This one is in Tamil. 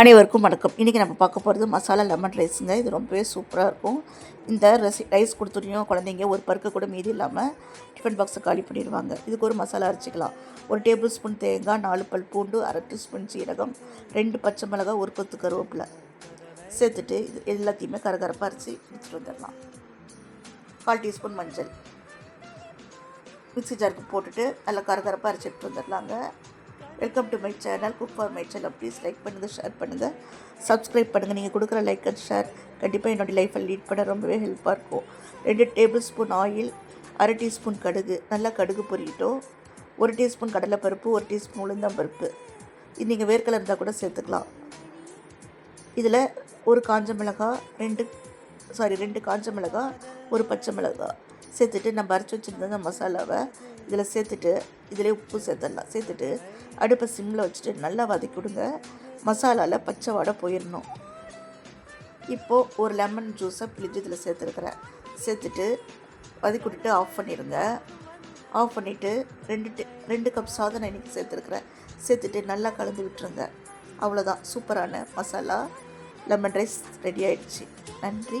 அனைவருக்கும் வணக்கம். இன்றைக்கி நம்ம பார்க்க போகிறது மசாலா லெமன் ரைஸுங்க இது ரொம்பவே சூப்பராக இருக்கும். இந்த ரசி ரைஸ் கொடுத்துட்டையும் குழந்தைங்க ஒரு பருக்க கூட மீதி இல்லாமல் டிஃபன் பாக்ஸை காலி பண்ணிடுவாங்க. இதுக்கு ஒரு மசாலா அரைச்சிக்கலாம். ஒரு டேபிள் ஸ்பூன் தேங்காய் நாலு பல் பூண்டு அரை டீஸ்பூன் சீரகம் ரெண்டு பச்சை மிளகாய் ஒரு கொத்து கருவேப்பிலை சேர்த்துட்டு இது எல்லாத்தையுமே கரகரப்பாக அரைச்சி எடுத்துகிட்டு வந்துடலாம். கால் டீஸ்பூன் மஞ்சள். மிக்சி ஜாருக்கு போட்டுட்டு நல்லா கரகரப்பாக அரைச்சி எடுத்துட்டு வந்துடலாங்க. Welcome to my channel cook for my channel please like பண்ணுங்கள் ஷேர் பண்ணுங்கள் சப்ஸ்கிரைப் பண்ணுங்கள் நீங்கள் கொடுக்குற லைக் அண்ட் ஷேர் கண்டிப்பாக என்னுடைய லைஃப்பை லீட் பண்ண ரொம்பவே ஹெல்ப்பாக இருக்கும். ரெண்டு டேபிள் ஸ்பூன் ஆயில் அரை டீஸ்பூன் கடுகு. நல்லா கடுகு பொரியட்டும். ஒரு டீஸ்பூன் கடலைப்பருப்பு ஒரு டீஸ்பூன் உளுந்தம்பருப்பு. இது நீங்கள் வேர்க்கடலை இருந்தால் கூட சேர்த்துக்கலாம். இதில் ஒரு காஞ்ச மிளகாய் ரெண்டு சாரி ரெண்டு காஞ்ச மிளகாய் ஒரு பச்சை மிளகாய். சேர்த்துட்டு நம்ம அரைச்சி வச்சுருந்த அந்த மசாலாவை இதில் சேர்த்துட்டு இதிலே உப்பு சேர்த்துடலாம். சேர்த்துட்டு அடுப்பை சிம்மில் வச்சுட்டு நல்லா வதக்கி விடுங்க. மசாலாவில் பச்சை வாடை போயிடணும் இப்போது ஒரு லெமன் ஜூஸை பிழிஞ்சு இதில் சேர்த்துருக்குறேன். சேர்த்துட்டு வதக்கி விட்டுட்டு ஆஃப் பண்ணிடுங்க ஆஃப் பண்ணிவிட்டு ரெண்டு ரெண்டு கப் சாதம் நான் இன்றைக்கி சேர்த்துருக்குறேன். சேர்த்துட்டு நல்லா கலந்து விட்டுருங்க. அவ்வளோதான் சூப்பரான மசாலா. லெமன் ரைஸ் ரெடி ஆயிடுச்சு. நன்றி.